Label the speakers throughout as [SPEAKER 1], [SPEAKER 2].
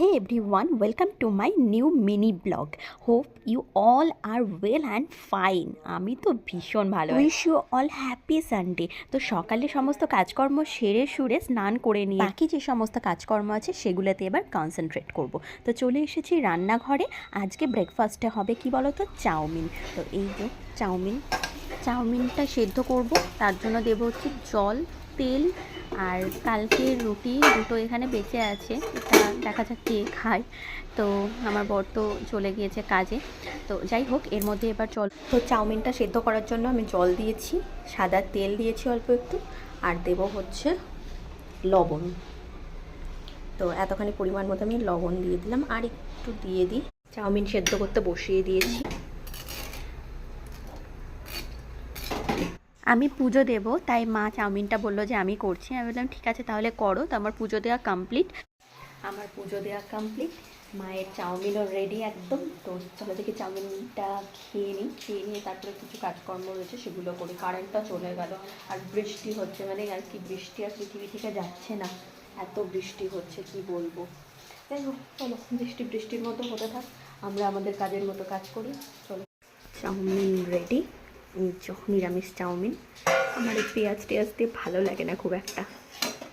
[SPEAKER 1] Hey everyone, welcome to my new mini blog. Hope you all are well and fine. আমি তো ভীষণ ভালো wish you all happy Sunday তো সকালে সমস্ত কাজকর্ম সেরে সুরে স্নান করে নিয়ে বাকি যে সমস্ত কাজকর্ম আছে সেগুলোতে এবার কনসেন্ট্রেট করব। তো চলে এসেছি রান্নাঘরে। আজকে ব্রেকফাস্টে হবে কি বলো তো চাউমিন। তো এই যে চাউমিন চাউমিনটা সেদ্ধ করব। তার জন্য দেবো হচ্ছে জল তেল আর কালকের রুটি দুটো এখানে বেঁচে আছে, এটা দেখা যাক কে খায়। তো আমার বর তো চলে গিয়েছে কাজে। তো যাই হোক, এর মধ্যে এবার জল তো চাউমিনটা সেদ্ধ করার জন্য আমি জল দিয়েছি, সাদা তেল দিয়েছি অল্প একটু, আর দেব হচ্ছে লবণ। তো এতখানি পরিমাণ মতো আমি লবণ দিয়ে দিলাম, আর একটু দিয়ে দিই। চাউমিন সেদ্ধ করতে বসিয়ে দিয়েছি। আমি পুজো দেব, তাই মা চাউমিনটা বলল যে আমি করছি। আমি বললাম, ঠিক আছে, তাহলে করো, তো আমার পুজো দেওয়া কমপ্লিট আমার পুজো দেওয়া কমপ্লিট মায়ের চাউমিনও রেডি একদম। তো চলো দেখি চাউমিনটা খেয়ে নিই। খেয়ে নিয়ে তারপরে কিছু কাজকর্ম রয়েছে, সেগুলো করি। কারেন্টটা চলে গেল। আর বৃষ্টি হচ্ছে মানে আর কি বৃষ্টি আর পৃথিবী থেকে যাচ্ছে না। এত বৃষ্টি হচ্ছে, কি বলব? যাই হোক, চলো, বৃষ্টি বৃষ্টির মতো হতে থাক। আমরা আমাদের কাজের মতো কাজ করি। চলো। চাউমিন রেডি নিরামিষ চাউমিন, আমার এই পেঁয়াজ টেয়াজ দিয়ে ভালো লাগে না খুব একটা।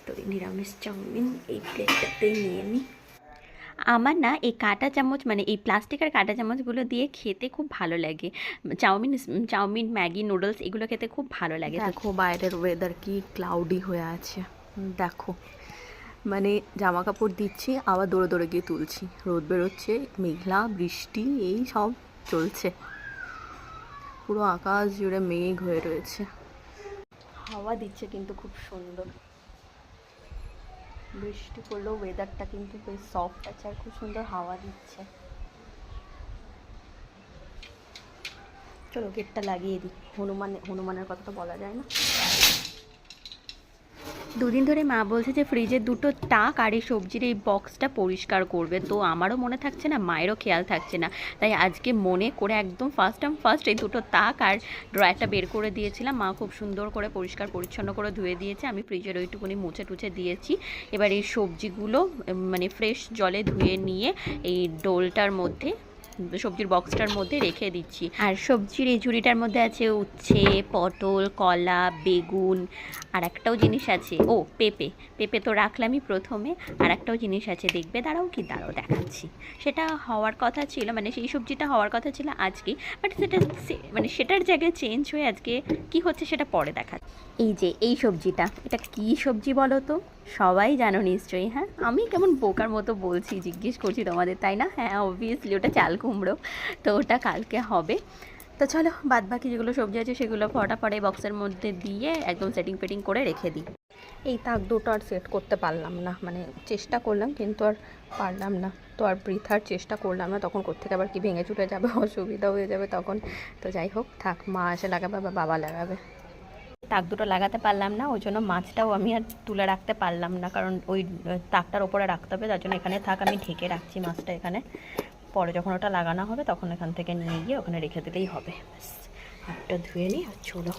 [SPEAKER 1] তো এই নিরামিষ চাউমিন এই প্লেটটাতেই নিয়ে নিই। আমার না এই কাঁটা চামচ মানে এই প্লাস্টিকের কাঁটা চামচগুলো দিয়ে খেতে খুব ভালো লাগে। চাউমিন চাউমিন, ম্যাগি, নুডলস এগুলো খেতে খুব ভালো লাগে।
[SPEAKER 2] দেখো, বাইরের ওয়েদার কি ক্লাউডি হয়ে আছে। দেখো মানে জামা কাপড় দিচ্ছি, আবার দৌড়ে দৌড়ে গিয়ে তুলছি। রোদ বেরোচ্ছে, মেঘলা, বৃষ্টি, এই সব চলছে। পুরো আকাশ জুড়ে মেঘ হয়ে রয়েছে।
[SPEAKER 1] হাওয়া দিচ্ছে কিন্তু খুব সুন্দর। বৃষ্টি পড়লেও ওয়েদারটা কিন্তু বেশ সফট আছে আর খুব সুন্দর হাওয়া দিচ্ছে। চলো গেটটা লাগিয়ে দিই। হনুমান হনুমানের কথা তো বলা যায় না? দুদিন ধরে মা বলছে যে ফ্রিজের দুটো টাক আর এই সবজির এই বক্সটা পরিষ্কার করবে। তো আমারও মনে থাকছে না, মায়েরও খেয়াল থাকছে না। তাই আজকে মনে করে একদম ফার্স্ট টাইম ফার্স্ট এই দুটো তাক আর ড্রয়ারটা বের করে দিয়েছিলাম। মা খুব সুন্দর করে পরিষ্কার পরিচ্ছন্ন করে ধুয়ে দিয়েছে। আমি ফ্রিজের ওইটুকুনি মুছে টুছে দিয়েছি। এবার এই সবজিগুলো মানে ফ্রেশ জলে ধুয়ে নিয়ে এই ডোলটার মধ্যে সবজির বক্সটার মধ্যে রেখে দিচ্ছি। আর সবজির এই ঝুড়িটার মধ্যে আছে উচ্ছে পটল কলা বেগুন আর একটাও জিনিস আছে। ও পেঁপে। পেঁপে তো রাখলামই প্রথমে। আর একটাও জিনিস আছে দেখবে? দাঁড়াও কি দাঁড়াও। দেখাচ্ছি। সেটা হওয়ার কথা ছিল মানে সেই সবজিটা হওয়ার কথা ছিল আজকে। বাট সেটা সে- মানে সেটার জায়গায় চেঞ্জ হয়ে আজকে কি হচ্ছে সেটা পরে দেখা এই যে এই সবজিটা। এটা কি সবজি বলো তো? সবাই জানো নিশ্চয়ই হ্যাঁ? আমি কেমন বোকার মতো বলছি, জিজ্ঞেস করছি তোমাদের, তাই না? হ্যাঁ অবভিয়াসলি ওটা চাল কুমড়ো, তো ওটা কালকে হবে। তো চলো বাদ বাকি যেগুলো সবজি আছে সেগুলো ফটাফট বক্সের মধ্যে দিয়ে একদম সেটিং ফেটিং করে রেখে দিই।
[SPEAKER 2] এই তাক দুটো আর সেট করতে পারলাম না মানে চেষ্টা করলাম, কিন্তু আর পারলাম না। তো আর বৃথার চেষ্টা করলাম না, তখন কোথেকে আবার কি ভেঙে চুটে যাবে, অসুবিধা হয়ে যাবে তখন। তো যাই হোক, থাক, মা এসে লাগাবে বা বাবা লাগাবে।
[SPEAKER 1] তাক দুটো লাগাতে পারলাম না, ওই জন্য মাছটাও আমি আর তুলে রাখতে পারলাম না, কারণ ওই তাকটার ওপরে রাখতে হবে, তার জন্য এখানে থাক, আমি ঢেকে রাখছি মাছটা এখানে। পরে যখন ওটা লাগানো হবে, তখন এখান থেকে নিয়ে গিয়ে ওখানে রেখে দিলেই হবে, ব্যাস। হাতটা ধুয়ে নিই আর চলো।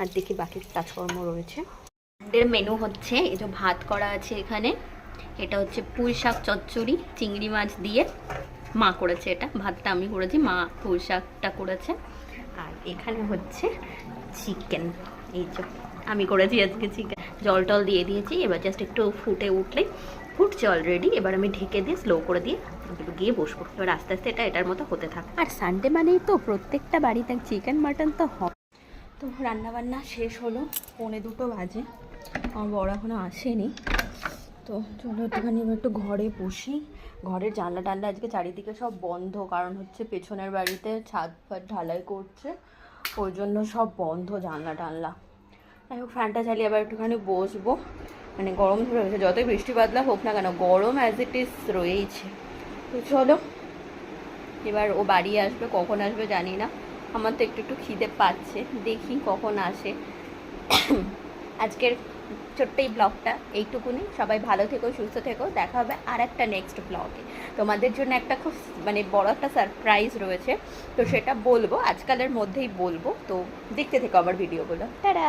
[SPEAKER 1] আর দেখি বাকি কাজকর্ম রয়েছে। এর মেনু হচ্ছে, এই যে ভাত করা আছে এখানে, এটা হচ্ছে পুঁই শাক চচ্চড়ি, চিংড়ি মাছ দিয়ে মা করেছে এটা, ভাতটা আমি করেছি, মা পুঁই শাকটা করেছে। আর এখানে হচ্ছে চিকেন এই যে আমি করেছি আজকে চিকেন জল টল দিয়ে দিয়েছি এবার জাস্ট একটু ফুটে উঠলেই ফুটছে অলরেডি এবার আমি ঢেকে দিয়ে স্লো করে দিয়ে একটু গিয়ে বসবো। এবার আস্তে আস্তে এটা এটার মতো হতে থাক। আর সানডে মানেই তো প্রত্যেকটা বাড়িতে চিকেন মাটন তো হয়। তো রান্নাবান্না শেষ হলো পৌনে দুটো বাজে। আমার বড় এখনও আসেনি। তো চলো একটুখানি আমি একটু ঘরে বসি। ঘরের জানলা টানলা আজকে চারিদিকে সব বন্ধ কারণ হচ্ছে পেছনের বাড়িতে ছাদ ফাদ ঢালাই করছে। ওই জন্য সব বন্ধ জানলা টানলা। যাই হোক, ফ্যানটা চালিয়ে আবার একটুখানি বসবো। মানে গরম ধরে রয়েছে, যতই বৃষ্টি বাদলা হোক না কেন, গরম অ্যাজ ইট ইস রয়েইছে। তো চলো, এবার ও বাড়ি আসবে, কখন আসবে জানি না। আমার তো একটু একটু খিদে পাচ্ছে, দেখি কখন আসে। আজকের ছোট্ট এই ব্লগটা এইটুকুনি। সবাই ভালো থেকো, সুস্থ থেকো। দেখা হবে আর একটা নেক্সট ব্লগে তোমাদের জন্য একটা খুব মানে বড় একটা সারপ্রাইজ রয়েছে। তো সেটা বলব, আজকালের মধ্যেই বলব। তো দেখতে থেকো আমার ভিডিওগুলো তারা